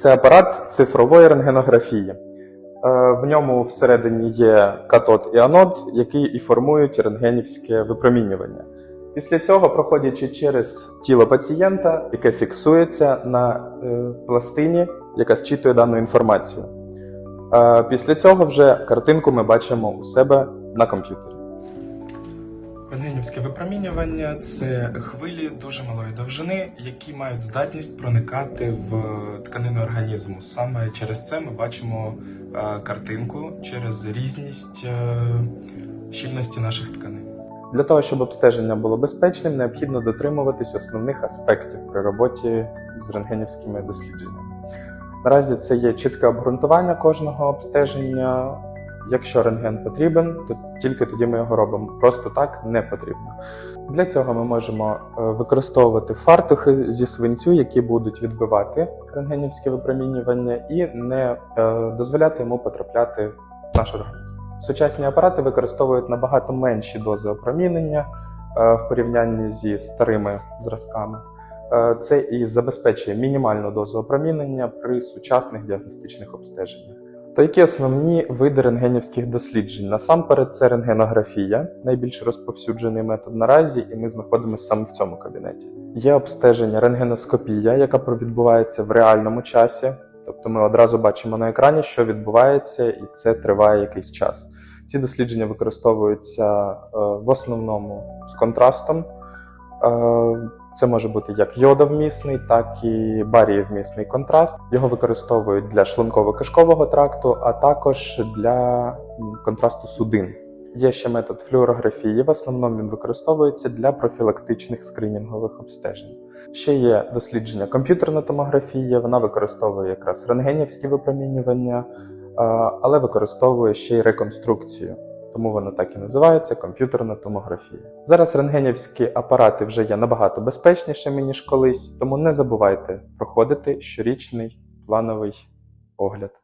це апарат цифрової рентгенографії. Е, В ньому всередині є катод і анод, які і формують рентгенівське випромінювання. Після цього, проходячи через тіло пацієнта, яке фіксується на е, пластині, яка зчитує дану інформацію. Е, Після цього вже картинку ми бачимо у себе на комп'ютері. Рентгенівське випромінювання це хвилі дуже малої довжини, які мають здатність проникати в тканину організму. Саме через це ми бачимо е, картинку через різність е, щільності наших тканин. Для того, щоб обстеження було безпечним, необхідно дотримуватись основних аспектів при роботі з рентгенівськими дослідженнями. Наразі це є чітке обґрунтування кожного обстеження. Якщо рентген потрібен, то тільки тоді ми його робимо. Просто так не потрібно. Для цього ми можемо е, використовувати фартухи зі свинцю, які будуть відбивати рентгенівське випромінювання і не е, дозволяти йому потрапляти в наш організм. Сучасні апарати використовують набагато менші дози опромінення е, в порівнянні зі старими зразками. Це і забезпечує мінімальну дозу опромінення при сучасних діагностичних обстеженнях. То які основні види рентгенівських досліджень? Насамперед, це рентгенографія, найбільш розповсюджений метод наразі, і ми знаходимося саме в цьому кабінеті. Є обстеження рентгеноскопія, яка відбувається в реальному часі. Тобто ми одразу бачимо на екрані, що відбувається, і це триває якийсь час. Ці дослідження використовуються е, в основному з контрастом. Це може бути як йодовмісний, так і барієвмісний контраст. Його використовують для шлунково-кишкового тракту, а також для контрасту судин. Є ще метод флюорографії. В основному він використовується для профілактичних скринінгових обстежень. Ще є дослідження комп'ютерна томографія. Вона використовує якраз рентгенівські випромінювання, але використовує ще й реконструкцію. Тому вона так і називається комп'ютерна томографія. Зараз рентгенівські апарати вже є набагато безпечнішими ніж колись, тому не забувайте проходити щорічний плановий огляд.